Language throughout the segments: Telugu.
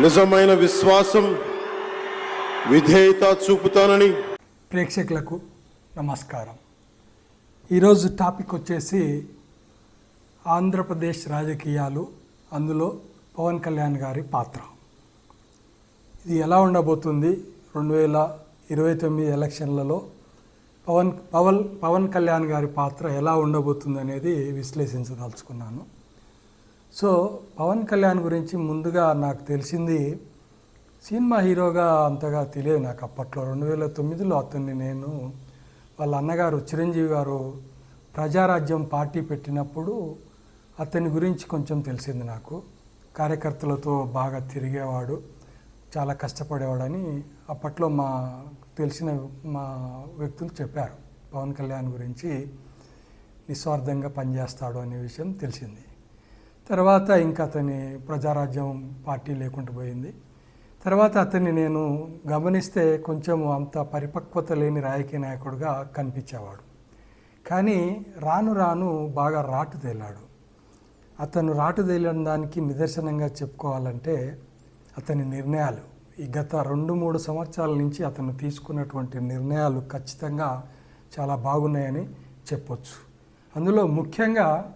నిజమైన విశ్వాసం విధేయత చూపుతానని ప్రేక్షకులకు నమస్కారం. ఈరోజు టాపిక్ వచ్చేసి ఆంధ్రప్రదేశ్ రాజకీయాలు అందులో పవన్ కళ్యాణ్ గారి పాత్ర. ఇది ఎలా ఉండబోతుంది? రెండు వేల ఇరవై తొమ్మిది ఎలక్షన్లలో పవన్ పవన్ పవన్ కళ్యాణ్ గారి పాత్ర ఎలా ఉండబోతుంది అనేది విశ్లేషించదలుచుకున్నాను. సో పవన్ కళ్యాణ్ గురించి ముందుగా నాకు తెలిసింది సినిమా హీరోగా అంతగా తెలియదు నాకు అప్పట్లో. రెండు వేల తొమ్మిదిలో అతన్ని నేను వాళ్ళ అన్నగారు చిరంజీవి గారు ప్రజారాజ్యం పార్టీ పెట్టినప్పుడు అతని గురించి కొంచెం తెలిసింది నాకు. కార్యకర్తలతో బాగా తిరిగేవాడు చాలా కష్టపడేవాడని అప్పట్లో మా తెలిసిన మా వ్యక్తులు చెప్పారు. పవన్ కళ్యాణ్ గురించి నిస్వార్థంగా పనిచేస్తాడు అనే విషయం తెలిసింది. తర్వాత ఇంకా అతని ప్రజారాజ్యం పార్టీ లేకుండా పోయింది. తర్వాత అతన్ని నేను గమనిస్తే కొంచెం అంత పరిపక్వత లేని రాజకీయ నాయకుడిగా కనిపించేవాడు. కానీ రాను రాను బాగా రాటు తేలాడు. అతను రాటు తేలిన దానికి నిదర్శనంగా చెప్పుకోవాలంటే అతని నిర్ణయాలు ఈ గత రెండు మూడు సంవత్సరాల నుంచి అతను తీసుకున్నటువంటి నిర్ణయాలు ఖచ్చితంగా చాలా బాగున్నాయని చెప్పొచ్చు. అందులో ముఖ్యంగా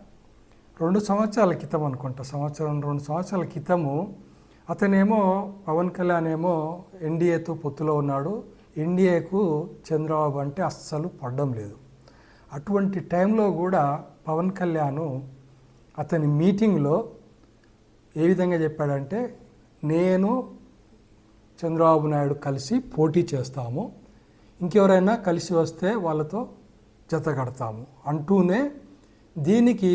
రెండు సంవత్సరాల క్రితం అనుకుంటా సంవత్సరం రెండు సంవత్సరాల క్రితము. అతనేమో పవన్ కళ్యాణ్ ఏమో ఎన్డీఏతో పొత్తులో ఉన్నాడు. ఎన్డీఏకు చంద్రబాబు అంటే అస్సలు పడడం లేదు. అటువంటి టైంలో కూడా పవన్ కళ్యాణ్ అతని మీటింగ్లో ఏ విధంగా చెప్పాడంటే నేను చంద్రబాబు నాయుడు కలిసి పోటీ చేస్తాము. ఇంకెవరైనా కలిసి వస్తే వాళ్ళతో జత కడతాము అంటూనే దీనికి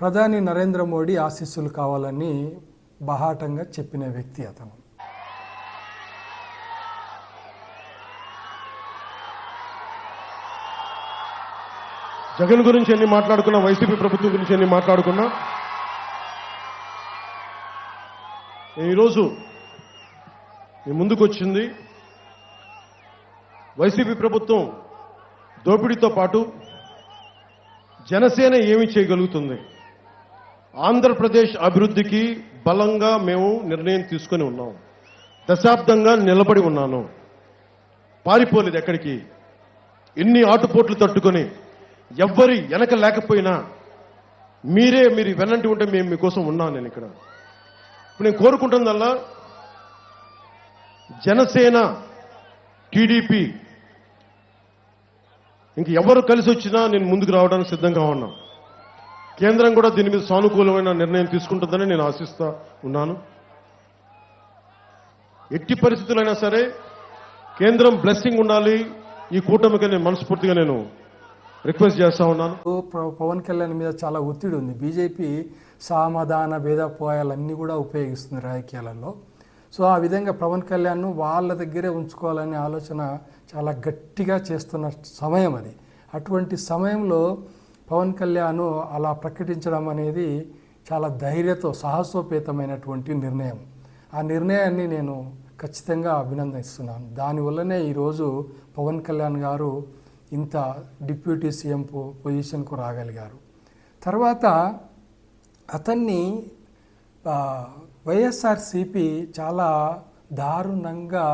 ప్రధాని నరేంద్ర మోడీ ఆశీస్సులు కావాలని బహాటంగా చెప్పిన వ్యక్తి అతను. జగన్ గురించి ఎన్ని మాట్లాడుకున్నా వైసీపీ ప్రభుత్వం గురించి ఎన్ని మాట్లాడుకున్నా ఈరోజు మీ ముందుకు వచ్చింది. వైసీపీ ప్రభుత్వం దోపిడీతో పాటు జనసేన ఏమి చేయగలుగుతుంది? ఆంధ్రప్రదేశ్ అభివృద్ధికి బలంగా మేము నిర్ణయం తీసుకొని ఉన్నాం. దశాబ్దంగా నిలబడి ఉన్నాను. పారిపోలేదు ఎక్కడికి. ఎన్ని ఆటుపోట్లు తట్టుకొని ఎవ్వరి వెనక లేకపోయినా మీరే మీరు వెనంటి ఉంటే మేము మీకోసం ఉన్నాను నేను ఇక్కడ. ఇప్పుడు నేను కోరుకుంటుందల్లా జనసేన టీడీపీ ఇంక ఎవరు కలిసి వచ్చినా నేను ముందుకు రావడానికి సిద్ధంగా ఉన్నాను కేంద్రం కూడా దీని మీద సానుకూలమైన నిర్ణయం తీసుకుంటుందని నేను ఆశిస్తా ఉన్నాను. ఎట్టి పరిస్థితులైనా సరే కేంద్రం బ్లెస్సింగ్ ఉండాలి. ఈ కూటమికి నేను మనస్ఫూర్తిగా నేను రిక్వెస్ట్ చేస్తా ఉన్నాను. ప- పవన్ కళ్యాణ్ మీద చాలా ఒత్తిడి ఉంది. బీజేపీ సామధాన భేదపోయాలన్నీ కూడా ఉపయోగిస్తుంది రాజకీయాలలో. సో ఆ విధంగా పవన్ కళ్యాణ్ను వాళ్ళ దగ్గరే ఉంచుకోవాలనే ఆలోచన చాలా గట్టిగా చేస్తున్న సమయం అది. అటువంటి సమయంలో పవన్ కళ్యాణ్ అలా ప్రకటించడం అనేది చాలా ధైర్యతో సాహసోపేతమైనటువంటి నిర్ణయం. ఆ నిర్ణయాన్ని నేను ఖచ్చితంగా అభినందిస్తున్నాను. దానివల్లనే ఈరోజు పవన్ కళ్యాణ్ గారు ఇంత డిప్యూటీ సీఎం పొజిషన్కు రాగలిగారు. తర్వాత అతన్ని వైఎస్ఆర్సిపి చాలా దారుణంగా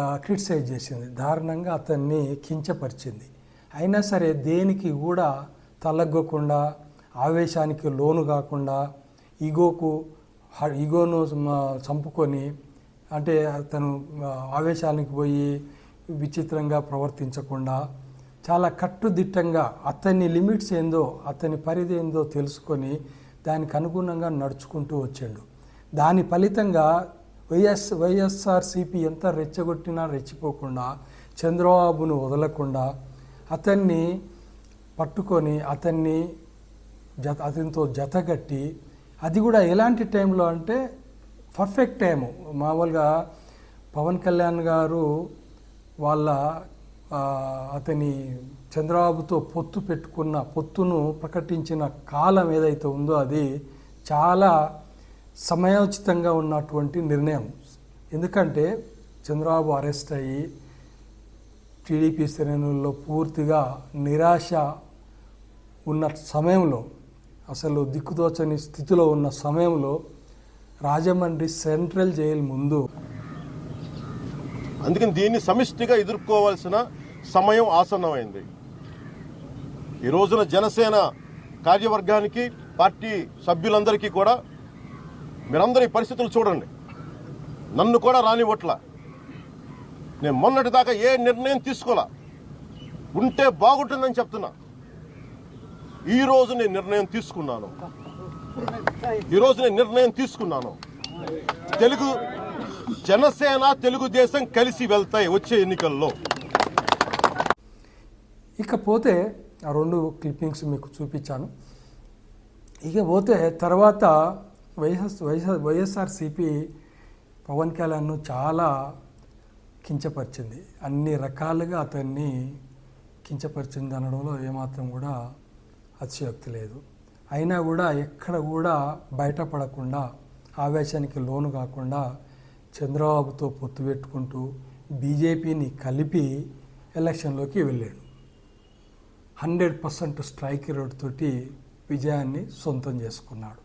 క్రిటిసైజ్ చేసింది. దారుణంగా అతన్ని కించపరిచింది. అయినా సరే దేనికి కూడా తలగ్గకుండా ఆవేశానికి లోను కాకుండా ఈగోకు ఈగోను చంపుకొని అంటే అతను ఆవేశానికి పోయి విచిత్రంగా ప్రవర్తించకుండా చాలా కట్టుదిట్టంగా అతని లిమిట్స్ ఏందో అతని పరిధి ఏందో తెలుసుకొని దానికి అనుగుణంగా నడుచుకుంటూ వచ్చాడు. దాని ఫలితంగా వైఎస్ వైఎస్ఆర్సిపి ఎంత రెచ్చగొట్టినా రెచ్చిపోకుండా చంద్రబాబును వదలకుండా అతన్ని పట్టుకొని అతన్ని జత అతనితో జతగట్టి అది కూడా ఎలాంటి టైంలో అంటే పర్ఫెక్ట్ టైము. మామూలుగా పవన్ కళ్యాణ్ గారు వాళ్ళ అతని చంద్రబాబుతో పొత్తు పెట్టుకున్న పొత్తును ప్రకటించిన కాలం ఏదైతే ఉందో అది చాలా సమయోచితంగా ఉన్నటువంటి నిర్ణయం. ఎందుకంటే చంద్రబాబు అరెస్ట్ అయ్యి టీడీపీ శ్రేణుల్లో పూర్తిగా నిరాశ ఉన్న సమయంలో అసలు దిక్కుతోచని స్థితిలో ఉన్న సమయంలో రాజమండ్రి సెంట్రల్ జైలు ముందు అందుకని దీన్ని సమిష్టిగా ఎదుర్కోవాల్సిన సమయం ఆసన్నమైంది. ఈ రోజున జనసేన కార్యవర్గానికి పార్టీ సభ్యులందరికీ కూడా మీరందరూ ఈ పరిస్థితులు చూడండి. నన్ను కూడా రానివ్వట్లా. నేను మొన్నటి దాకా ఏ నిర్ణయం తీసుకోలే? ఉంటే బాగుంటుందని చెప్తున్నా. ఈ రోజు నేను నిర్ణయం తీసుకున్నాను. ఈ రోజు నేను నిర్ణయం తీసుకున్నాను. తెలుగు జనసేన తెలుగుదేశం కలిసి వెళ్తాయి వచ్చే ఎన్నికల్లో. ఇకపోతే ఆ రెండు క్లిప్పింగ్స్ మీకు చూపించాను. ఇక పోతే తర్వాత వైఎస్ వైఎస్ వైఎస్ఆర్సిపి పవన్ కళ్యాణ్ను చాలా కించపరిచింది. అన్ని రకాలుగా అతన్ని కించపరిచింది అనడంలో ఏమాత్రం కూడా అతిశయోక్తి లేదు. అయినా కూడా ఎక్కడ కూడా బయటపడకుండా ఆవేశానికి లోను కాకుండా చంద్రబాబుతో పొత్తు పెట్టుకుంటూ బీజేపీని కలిపి ఎలక్షన్లోకి వెళ్ళాడు. హండ్రెడ్ పర్సెంట్ స్ట్రైక్ రేట్ తోటి విజయాన్ని సొంతం చేసుకున్నాడు.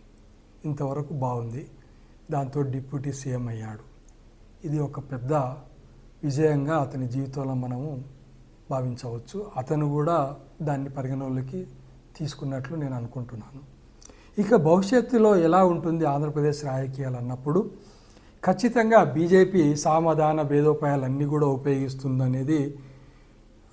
ఇంతవరకు బాగుంది. దాంతో డిప్యూటీ సీఎం అయ్యాడు. ఇది ఒక పెద్ద విజయంగా అతని జీవితంలో మనము భావించవచ్చు. అతను కూడా దాన్ని పరిగణలోకి తీసుకున్నట్లు నేను అనుకుంటున్నాను. ఇక భవిష్యత్తులో ఎలా ఉంటుంది ఆంధ్రప్రదేశ్ రాజకీయాలు అన్నప్పుడు ఖచ్చితంగా బీజేపీ సామధాన భేదోపాయాలన్నీ కూడా ఉపయోగిస్తుందనేది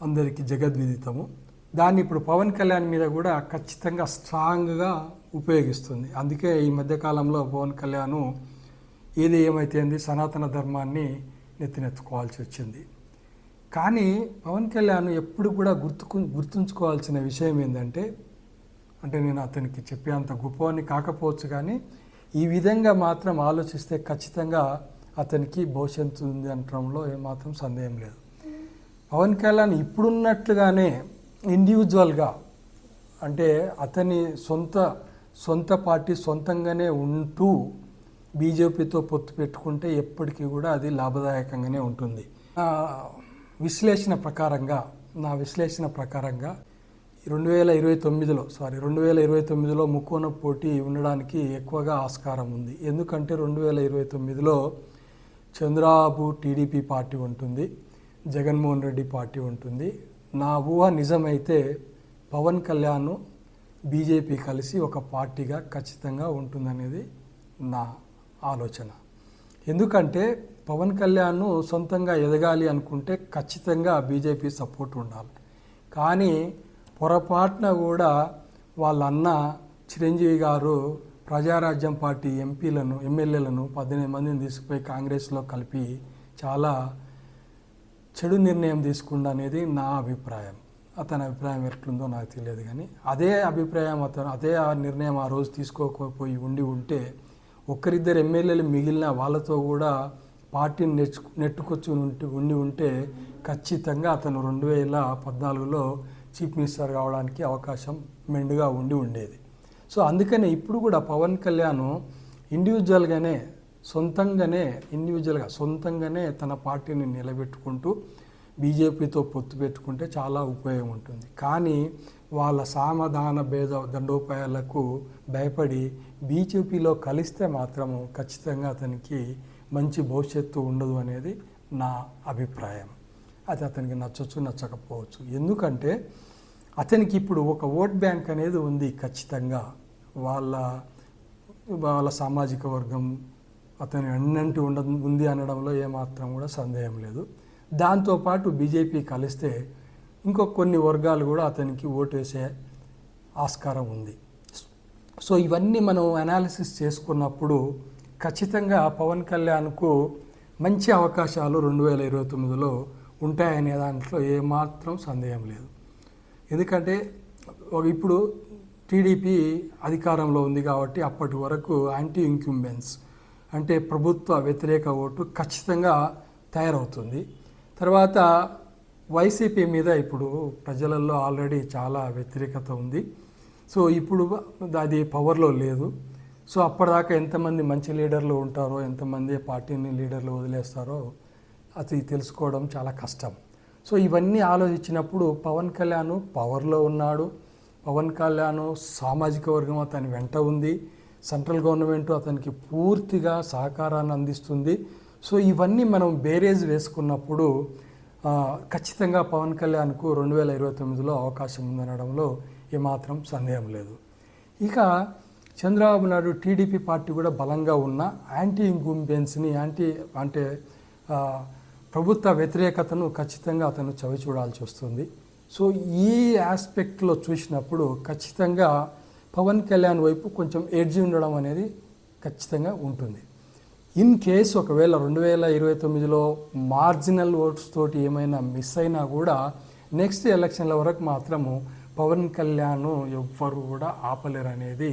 అందరికీ జగద్విదితము. దాన్ని ఇప్పుడు పవన్ కళ్యాణ్ మీద కూడా ఖచ్చితంగా స్ట్రాంగ్గా ఉపయోగిస్తుంది. అందుకే ఈ మధ్యకాలంలో పవన్ కళ్యాణ్ ఏది ఏమైతేంది సనాతన ధర్మాన్ని ఎత్తినెత్తుకోవాల్సి వచ్చింది కానీ పవన్ కళ్యాణ్ ఎప్పుడు కూడా గుర్తుకు గుర్తుంచుకోవాల్సిన విషయం ఏంటంటే అంటే నేను అతనికి చెప్పేంత గొప్పవాన్ని కాకపోవచ్చు కానీ ఈ విధంగా మాత్రం ఆలోచిస్తే ఖచ్చితంగా అతనికి భవిష్యత్తు ఉంది అనడంలో ఏమాత్రం సందేహం లేదు. పవన్ కళ్యాణ్ ఇప్పుడున్నట్లుగానే ఇండివిజువల్గా అంటే అతని సొంత సొంత పార్టీ సొంతంగానే ఉంటూ బీజేపీతో పొత్తు పెట్టుకుంటే ఎప్పటికీ కూడా అది లాభదాయకంగానే ఉంటుంది. నా విశ్లేషణ ప్రకారంగా నా విశ్లేషణ ప్రకారంగా రెండు వేల ఇరవై తొమ్మిదిలో సారీ రెండు వేల ఇరవై తొమ్మిదిలో ముక్కోన పోటీ ఉండడానికి ఎక్కువగా ఆస్కారం ఉంది. ఎందుకంటే రెండు వేల ఇరవై తొమ్మిదిలో చంద్రబాబు టీడీపీ పార్టీ ఉంటుంది జగన్మోహన్ రెడ్డి పార్టీ ఉంటుంది. నా ఊహ నిజమైతే పవన్ కళ్యాణ్ బీజేపీ కలిసి ఒక పార్టీగా ఖచ్చితంగా ఉంటుందనేది నా ఆలోచన. ఎందుకంటే పవన్ కళ్యాణ్ సొంతంగా ఎదగాలి అనుకుంటే ఖచ్చితంగా బీజేపీ సపోర్ట్ ఉండాలి. కానీ పొరపాటున కూడా వాళ్ళ అన్న చిరంజీవి గారు ప్రజారాజ్యం పార్టీ ఎంపీలను ఎమ్మెల్యేలను పద్దెనిమిది మందిని తీసుకుపోయి కాంగ్రెస్లో కలిపి చాలా చెడు నిర్ణయం తీసుకుండా అనేది నా అభిప్రాయం. అతని అభిప్రాయం ఎట్లుందో నాకు తెలియదు కానీ అదే అభిప్రాయం అతను అదే ఆ నిర్ణయం ఆ రోజు తీసుకోకపోయి ఉండి ఉంటే ఒక్కరిద్దరు ఎమ్మెల్యేలు మిగిలిన వాళ్ళతో కూడా పార్టీని నెచ్చు నెట్టుకొచ్చి ఉంటే ఉండి ఉంటే ఖచ్చితంగా అతను రెండు వేల పద్నాలుగులో చీఫ్ మినిస్టర్ కావడానికి అవకాశం మెండుగా ఉండి ఉండేది. సో అందుకనే ఇప్పుడు కూడా పవన్ కళ్యాణ్ ఇండివిజువల్గానే సొంతంగానే ఇండివిజువల్గా సొంతంగానే తన పార్టీని నిలబెట్టుకుంటూ బీజేపీతో పొత్తు పెట్టుకుంటే చాలా ఉపయోగం ఉంటుంది. కానీ వాళ్ళ సామధాన భేద దండోపాయాలకు భయపడి బీజేపీలో కలిస్తే మాత్రము ఖచ్చితంగా అతనికి మంచి భవిష్యత్తు ఉండదు అనేది నా అభిప్రాయం. అది అతనికి నచ్చచ్చు నచ్చకపోవచ్చు. ఎందుకంటే అతనికి ఇప్పుడు ఒక ఓట్ బ్యాంక్ అనేది ఉంది ఖచ్చితంగా. వాళ్ళ వాళ్ళ సామాజిక వర్గం అతని అన్నంటి ఉండ ఉంది అనడంలో ఏమాత్రం కూడా సందేహం లేదు. దాంతోపాటు బీజేపీ కలిస్తే ఇంకో కొన్ని వర్గాలు కూడా అతనికి ఓటు వేసే ఆస్కారం ఉంది. సో ఇవన్నీ మనం అనాలిసిస్ చేసుకున్నప్పుడు ఖచ్చితంగా పవన్ కళ్యాణ్కు మంచి అవకాశాలు రెండు వేల ఇరవై తొమ్మిదిలో ఉంటాయనే దాంట్లో ఏమాత్రం సందేహం లేదు. ఎందుకంటే ఇప్పుడు టీడీపీ అధికారంలో ఉంది కాబట్టి అప్పటి వరకు యాంటీ ఇంక్యుంబెన్స్ అంటే ప్రభుత్వ వ్యతిరేక ఓటు ఖచ్చితంగా తయారవుతుంది. తర్వాత వైసీపీ మీద ఇప్పుడు ప్రజలలో ఆల్రెడీ చాలా వ్యతిరేకత ఉంది. సో ఇప్పుడు అది పవర్లో లేదు. సో అప్పటిదాకా ఎంతమంది మంచి లీడర్లు ఉంటారో ఎంతమంది పార్టీని లీడర్లు వదిలేస్తారో అది తెలుసుకోవడం చాలా కష్టం. సో ఇవన్నీ ఆలోచించినప్పుడు పవన్ కళ్యాణ్ పవర్లో ఉన్నాడు. పవన్ కళ్యాణ్ సామాజిక వర్గం అతని వెంట ఉంది. సెంట్రల్ గవర్నమెంట్ అతనికి పూర్తిగా సహకారాన్ని అందిస్తుంది. సో ఇవన్నీ మనం బేరేజ్ వేసుకున్నప్పుడు ఖచ్చితంగా పవన్ కళ్యాణ్కు రెండు వేల ఇరవై తొమ్మిదిలో అవకాశం ఉందనడంలో ఏమాత్రం సందేహం లేదు. ఇక చంద్రబాబు నాయుడు టీడీపీ పార్టీ కూడా బలంగా ఉన్న యాంటీ ఇంకుంబెన్స్ని యాంటీ అంటే ప్రభుత్వ వ్యతిరేకతను ఖచ్చితంగా అతను చవి చూడాల్సి వస్తుంది. సో ఈ ఆస్పెక్ట్లో చూసినప్పుడు ఖచ్చితంగా పవన్ కళ్యాణ్ వైపు కొంచెం ఎడ్జి ఉండడం అనేది ఖచ్చితంగా ఉంటుంది. ఇన్ కేస్ ఒకవేళ రెండు వేల ఇరవై తొమ్మిదిలో మార్జినల్ ఓట్స్ తోటి ఏమైనా మిస్ అయినా కూడా నెక్స్ట్ ఎలక్షన్ల వరకు మాత్రము పవన్ కళ్యాణ్ ఎవ్వరు కూడా ఆపలేరు అనేది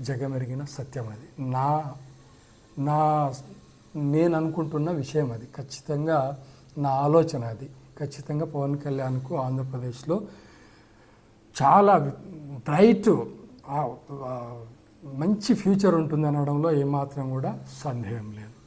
జగమెరిగిన సత్యం అది. నా నా నేను అనుకుంటున్న విషయం అది. ఖచ్చితంగా నా ఆలోచన అది. ఖచ్చితంగా పవన్ కళ్యాణ్కు ఆంధ్రప్రదేశ్లో చాలా బ్రైట్ మంచి ఫ్యూచర్ ఉంటుంది అనడంలో ఏమాత్రం కూడా సందేహం లేదు.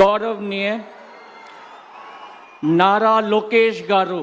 गौरव नारा लोकेश गारू।